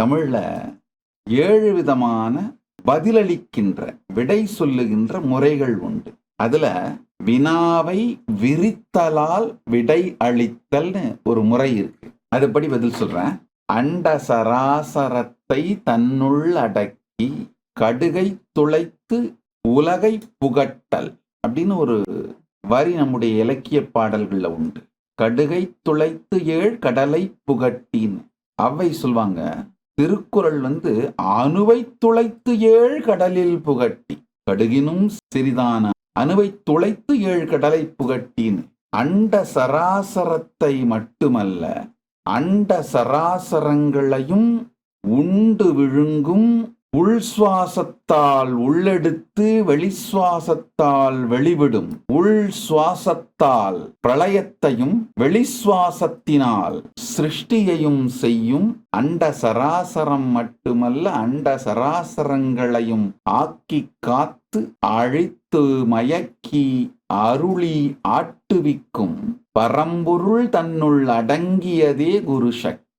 தமிழில் ஏழு விதமான பதிலளிக்கின்ற விடை சொல்லுகின்ற முறைகள் உண்டு. அதில் வினாவை விரித்தலால் விடை அளித்தல்னு ஒரு முறை இருக்கு. அதுபடி பதில் சொல்றேன். அண்ட சராசரத்தை தன்னுள் அடக்கி கடுகை துளைத்து உலகை புகட்டல் அப்படின்னு ஒரு வரி நம்முடைய இலக்கிய பாடல்களில் உண்டு. கடுகை துளைத்து ஏழ் கடலை புகட்டின்னு. அவை சொல்வாங்க திருக்குறள் வந்து அணுவை துளைத்து ஏழ் கடலில் புகட்டி கடுகினும் சிறிதான அணுவை துளைத்து ஏழு கடலை புகட்டின்னு. அண்ட சராசரத்தை மட்டுமல்ல அண்ட சராசரங்களையும் உண்டு விழுங்கும் உள் சுவாசத்தால் உள்ளெடுத்து வெளிசுவாசத்தால் வெளிவிடும். உள் சுவாசத்தால் பிரளயத்தையும் வெளிசுவாசத்தினால் சிருஷ்டியையும் செய்யும் அண்ட சராசரம் மட்டுமல்ல அண்ட சராசரங்களையும் ஆக்கி காத்து அழித்து மயக்கி அருளி ஆட்டுவிக்கும். பரம்பொருள் தன்னுள் அடங்கியதே குரு சக்தி